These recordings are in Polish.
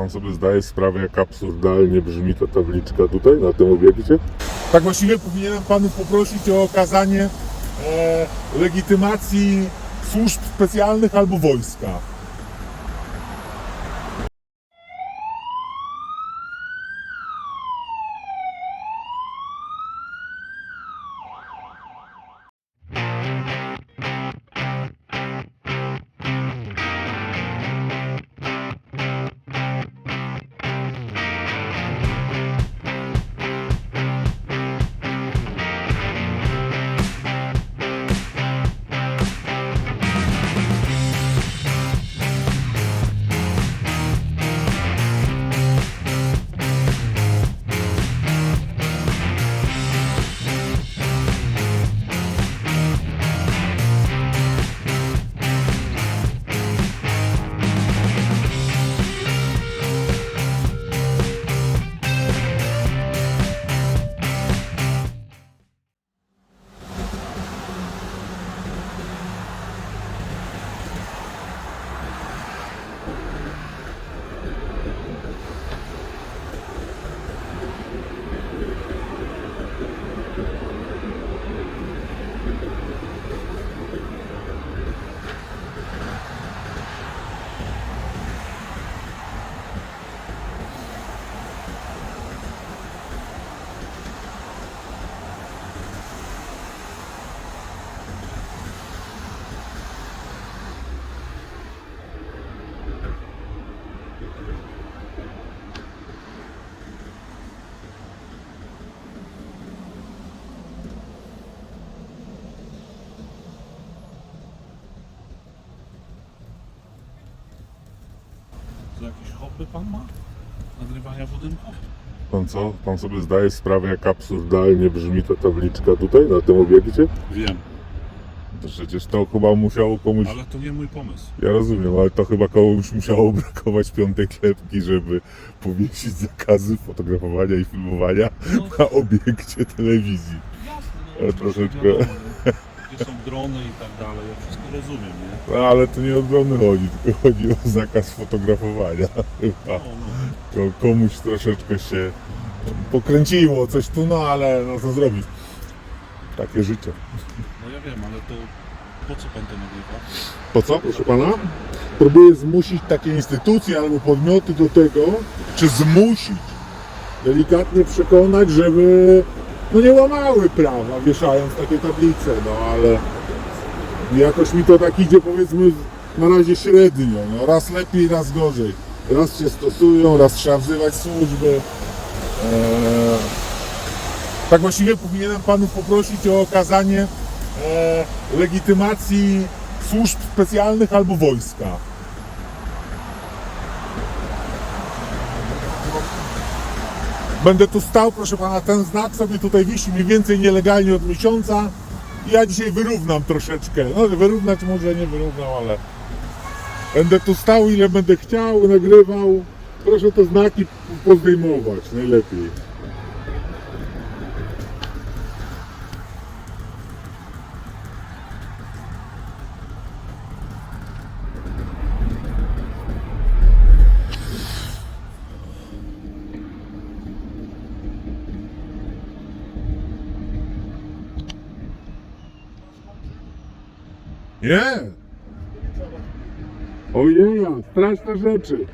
pan sobie zdaje sprawę, jak absurdalnie brzmi ta tabliczka tutaj, na tym obiekcie? Tak właściwie powinienem panów poprosić o okazanie e, legitymacji służb specjalnych albo wojska. Hobby pan ma? Nagrywania budynków? Pan co? Pan sobie zdaje sprawę, jak absurdalnie brzmi ta tabliczka tutaj, na tym obiekcie? Wiem, przecież to chyba musiało komuś... ale to nie mój pomysł. Ja rozumiem, ale to chyba komuś musiało brakować piątej klepki, żeby powiesić zakazy fotografowania i filmowania No. na obiekcie telewizji. Jasne, no, Ale troszeczkę- wiadomo, no, są drony i tak dalej, ja wszystko rozumiem, nie? No ale to nie o drony chodzi, tylko chodzi o zakaz fotografowania. Chyba. No, no. To komuś troszeczkę się pokręciło coś tu, no ale no co zrobić? Takie życie. no ja wiem, ale to po co pan to nagrywa? Po co, proszę pana? Próbuję zmusić takie instytucje albo podmioty do tego, czy zmusić, delikatnie przekonać, żeby no nie łamały prawa, wieszając takie tablice, no ale jakoś mi to tak idzie powiedzmy na razie średnio, no raz lepiej, raz gorzej. Raz się stosują, raz trzeba wzywać służby. Eee, tak właściwie powinienem panów poprosić o okazanie e, legitymacji służb specjalnych albo wojska. Będę tu stał, proszę pana, ten znak sobie tutaj wisi mniej więcej nielegalnie od miesiąca. Ja dzisiaj wyrównam troszeczkę. No wyrównać może nie wyrównam, ale będę tu stał ile będę chciał, nagrywał. Proszę te znaki pozdejmować najlepiej. Nie! Ojeja, straszne rzeczy.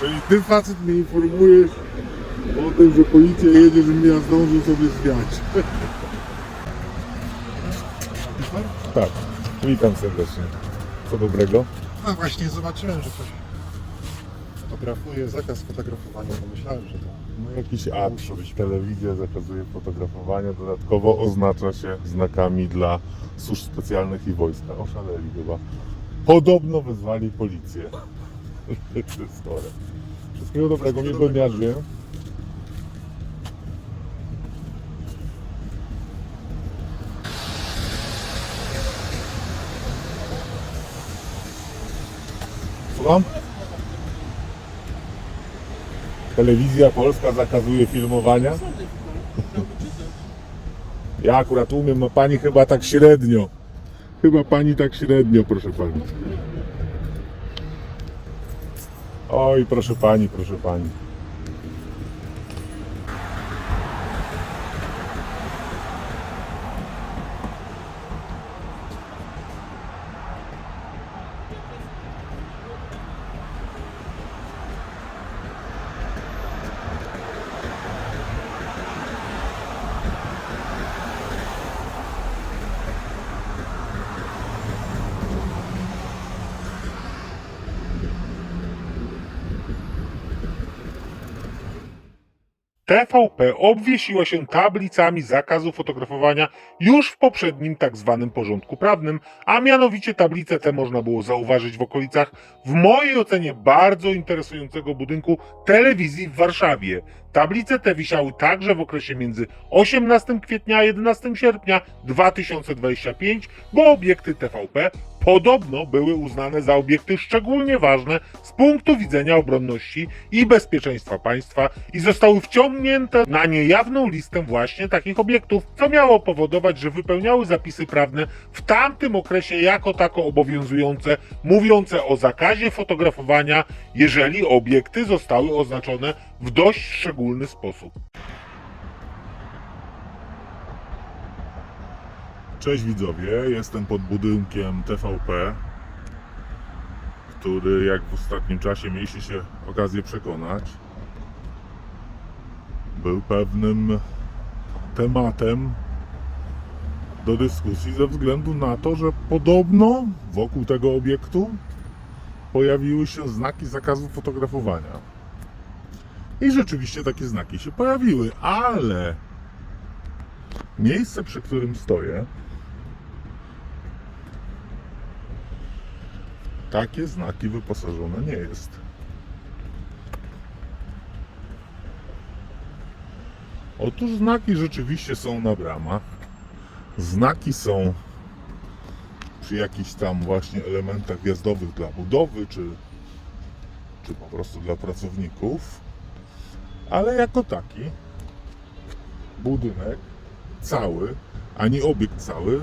Czyli ty facet mnie informujesz o tym, że policja jedzie, żebym ja zdążył sobie zwiać. Tak, witam serdecznie. Co dobrego? A właśnie zobaczyłem, że ktoś fotografuje, zakaz fotografowania, pomyślałem, że to No jakiś akt, telewizja zakazuje fotografowania, dodatkowo oznacza się znakami dla służb specjalnych i wojska. Oszaleli chyba. Podobno wezwali policję. Historia. Wszystkiego dobrego, miłego dnia, żyję. Słucham? Telewizja polska zakazuje filmowania. Ja akurat umiem, a pani chyba tak średnio. Chyba pani tak średnio, proszę pani. Oj, proszę pani, proszę pani. TVP obwiesiła się tablicami zakazu fotografowania już w poprzednim tak zwanym porządku prawnym, a mianowicie tablice te można było zauważyć w okolicach w mojej ocenie bardzo interesującego budynku telewizji w Warszawie. Tablice te wisiały także w okresie między 18 kwietnia a 11 sierpnia 2025, bo obiekty TVP podobno były uznane za obiekty szczególnie ważne z punktu widzenia obronności i bezpieczeństwa państwa i zostały wciągnięte na niejawną listę właśnie takich obiektów, co miało powodować, że wypełniały zapisy prawne w tamtym okresie jako tako obowiązujące, mówiące o zakazie fotografowania, jeżeli obiekty zostały oznaczone w dość szczególny sposób. Cześć widzowie, jestem pod budynkiem TVP, który jak w ostatnim czasie mieliście się okazję przekonać, był pewnym tematem do dyskusji ze względu na to, że podobno wokół tego obiektu pojawiły się znaki zakazu fotografowania. I rzeczywiście takie znaki się pojawiły, ale miejsce, przy którym stoję, takie znaki wyposażone nie jest. Otóż znaki rzeczywiście są na bramach. Znaki są przy jakichś tam właśnie elementach wjazdowych dla budowy, czy, czy po prostu dla pracowników. Ale jako taki budynek cały, ani obiekt cały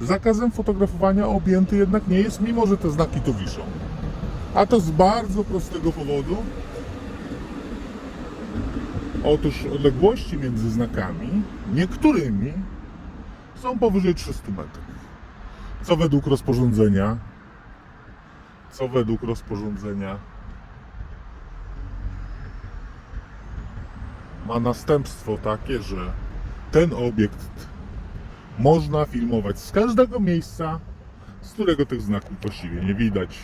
zakazem fotografowania objęty jednak nie jest, mimo że te znaki tu wiszą. A to z bardzo prostego powodu. Otóż odległości między znakami, niektórymi, są powyżej 300 metrów. Co według rozporządzenia, co według rozporządzenia ma następstwo takie, że ten obiekt można filmować z każdego miejsca, z którego tych znaków właściwie nie widać.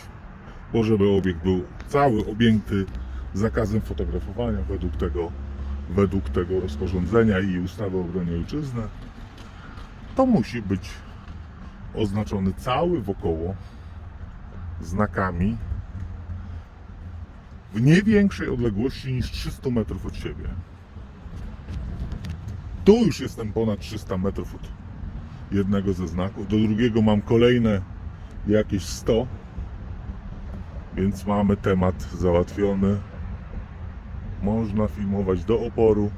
Bo żeby obiekt był cały objęty zakazem fotografowania według tego, według tego rozporządzenia i ustawy o obronie ojczyzny, to musi być oznaczony cały wokoło znakami w nie większej odległości niż 300 metrów od siebie. Tu już jestem ponad 300 metrów od jednego ze znaków. Do drugiego mam kolejne jakieś 100. Więc mamy temat załatwiony. Można filmować do oporu.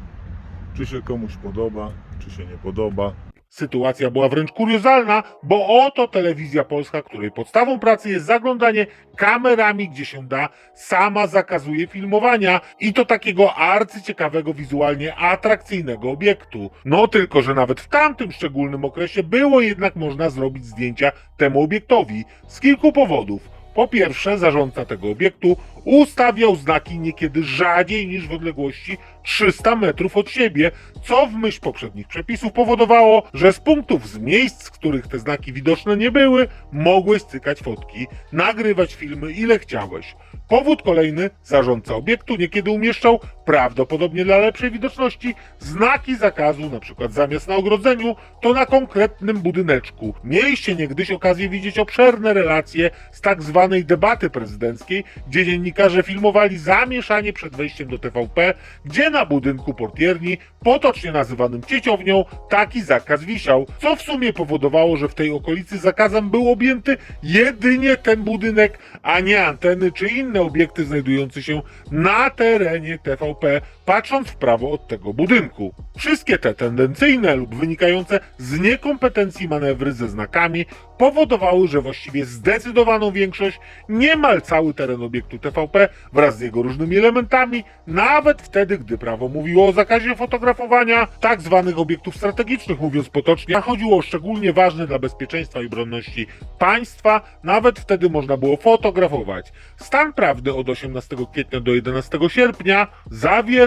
Czy się komuś podoba, czy się nie podoba. Sytuacja była wręcz kuriozalna, bo oto telewizja polska, której podstawą pracy jest zaglądanie kamerami, gdzie się da, sama zakazuje filmowania i to takiego arcyciekawego, wizualnie atrakcyjnego obiektu. No tylko, że nawet w tamtym szczególnym okresie było jednak można zrobić zdjęcia temu obiektowi z kilku powodów. Po pierwsze, zarządca tego obiektu ustawiał znaki niekiedy rzadziej niż w odległości 300 metrów od siebie, co w myśl poprzednich przepisów powodowało, że z punktów z miejsc, z których te znaki widoczne nie były, mogłeś cykać fotki, nagrywać filmy ile chciałeś. Powód kolejny, zarządca obiektu niekiedy umieszczał, prawdopodobnie dla lepszej widoczności, znaki zakazu, przykład zamiast na ogrodzeniu, to na konkretnym budyneczku. Mieliście niegdyś okazję widzieć obszerne relacje z tak zwanej debaty prezydenckiej, gdzie dziennikarze filmowali zamieszanie przed wejściem do TVP, gdzie na budynku portierni, potocznie nazywanym cieciownią, taki zakaz wisiał, co w sumie powodowało, że w tej okolicy zakazem był objęty jedynie ten budynek, a nie anteny czy inne obiekty znajdujące się na terenie TVP. Patrząc w prawo od tego budynku. Wszystkie te tendencyjne lub wynikające z niekompetencji manewry ze znakami powodowały, że właściwie zdecydowaną większość, niemal cały teren obiektu TVP wraz z jego różnymi elementami, nawet wtedy, gdy prawo mówiło o zakazie fotografowania tak zwanych obiektów strategicznych, mówiąc potocznie, a chodziło o szczególnie ważne dla bezpieczeństwa i obronności państwa, nawet wtedy można było fotografować. Stan prawdy od 18 kwietnia do 11 sierpnia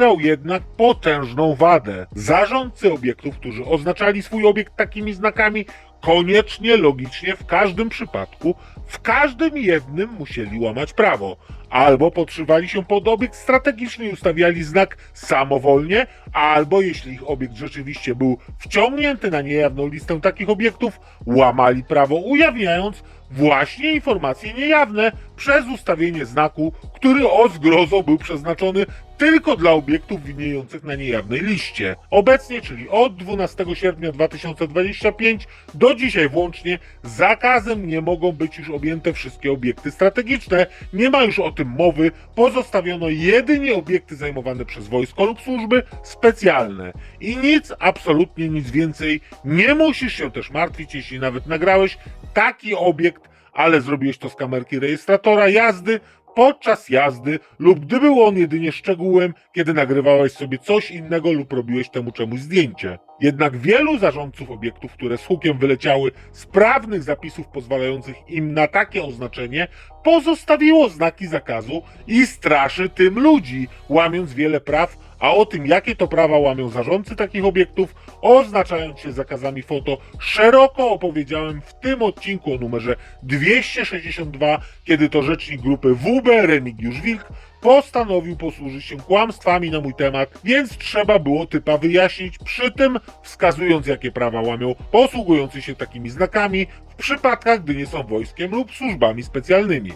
zawierał jednak potężną wadę. Zarządcy obiektów, którzy oznaczali swój obiekt takimi znakami, koniecznie, logicznie, w każdym przypadku, w każdym jednym musieli łamać prawo. Albo podszywali się pod obiekt strategiczny i ustawiali znak samowolnie, albo jeśli ich obiekt rzeczywiście był wciągnięty na niejawną listę takich obiektów, łamali prawo, ujawniając właśnie informacje niejawne przez ustawienie znaku, który o zgrozo był przeznaczony tylko dla obiektów widniejących na niejawnej liście. Obecnie, czyli od 12 sierpnia 2025 do dzisiaj włącznie, zakazem nie mogą być już objęte wszystkie obiekty strategiczne. Nie ma już o tym mowy, pozostawiono jedynie obiekty zajmowane przez wojsko lub służby specjalne. I nic, absolutnie nic więcej. Nie musisz się też martwić, jeśli nawet nagrałeś taki obiekt, ale zrobiłeś to z kamerki rejestratora jazdy, podczas jazdy lub gdy był on jedynie szczegółem, kiedy nagrywałeś sobie coś innego lub robiłeś temu czemuś zdjęcie. Jednak wielu zarządców obiektów, które z hukiem wyleciały z prawnych zapisów pozwalających im na takie oznaczenie, pozostawiło znaki zakazu i straszy tym ludzi, łamiąc wiele praw, a o tym, jakie to prawa łamią zarządcy takich obiektów, oznaczając się zakazami foto, szeroko opowiedziałem w tym odcinku o numerze 262, kiedy to rzecznik grupy WB Remigiusz Wilk postanowił posłużyć się kłamstwami na mój temat, więc trzeba było typa wyjaśnić, przy tym wskazując jakie prawa łamią posługujący się takimi znakami w przypadkach, gdy nie są wojskiem lub służbami specjalnymi.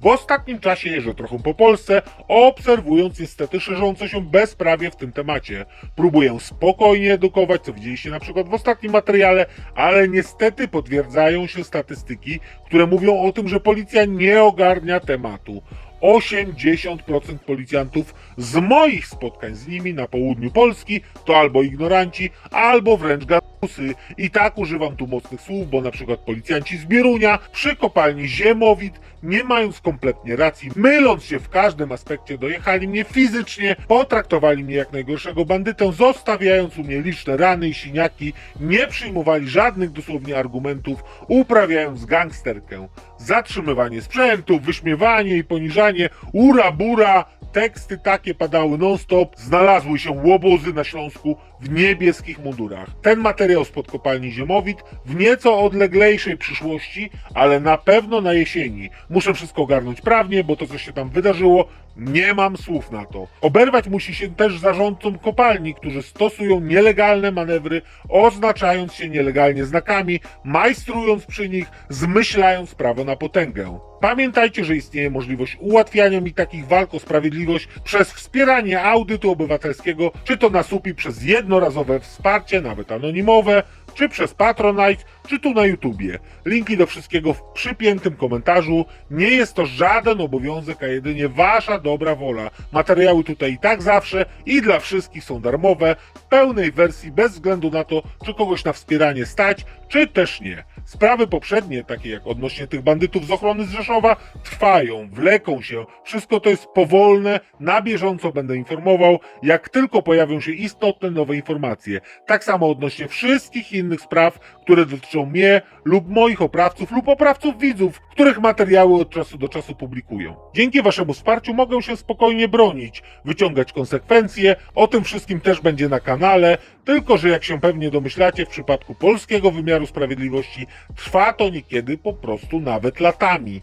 W ostatnim czasie jeżdżę trochę po Polsce, obserwując niestety szerzące się bezprawie w tym temacie. Próbuję spokojnie edukować, co widzieliście na przykład w ostatnim materiale, ale niestety potwierdzają się statystyki, które mówią o tym, że policja nie ogarnia tematu. 80% policjantów z moich spotkań z nimi na południu Polski to albo ignoranci, albo wręcz gatusy. I tak używam tu mocnych słów, bo na przykład policjanci z Bierunia przy kopalni Ziemowit, nie mając kompletnie racji, myląc się w każdym aspekcie, dojechali mnie fizycznie, potraktowali mnie jak najgorszego bandytę, zostawiając u mnie liczne rany i siniaki, nie przyjmowali żadnych dosłownie argumentów, uprawiając gangsterkę. Zatrzymywanie sprzętu, wyśmiewanie i poniżanie, ura bura, teksty takie padały non-stop, znalazły się łobozy na Śląsku w niebieskich mundurach. Ten materiał spod kopalni Ziemowit w nieco odleglejszej przyszłości, ale na pewno na jesieni. Muszę wszystko ogarnąć prawnie, bo to co się tam wydarzyło, nie mam słów na to. Oberwać musi się też zarządcom kopalni, którzy stosują nielegalne manewry, oznaczając się nielegalnie znakami, majstrując przy nich, zmyślając prawo na potęgę. Pamiętajcie, że istnieje możliwość ułatwiania mi takich walk o sprawiedliwość przez wspieranie audytu obywatelskiego, czy to na SUPI przez jednorazowe wsparcie, nawet anonimowe, czy przez Patronite, czy tu na YouTubie. Linki do wszystkiego w przypiętym komentarzu. Nie jest to żaden obowiązek, a jedynie wasza dobra wola. Materiały tutaj i tak zawsze i dla wszystkich są darmowe, w pełnej wersji, bez względu na to, czy kogoś na wspieranie stać, czy też nie. Sprawy poprzednie, takie jak odnośnie tych bandytów z ochrony z Rzeszowa, trwają, wleką się. Wszystko to jest powolne, na bieżąco będę informował, jak tylko pojawią się istotne nowe informacje. Tak samo odnośnie wszystkich innych spraw, które dotyczą mnie lub moich oprawców lub oprawców widzów, których materiały od czasu do czasu publikują. Dzięki waszemu wsparciu mogę się spokojnie bronić, wyciągać konsekwencje, o tym wszystkim też będzie na kanale, tylko że jak się pewnie domyślacie, w przypadku polskiego wymiaru sprawiedliwości trwa to niekiedy po prostu nawet latami.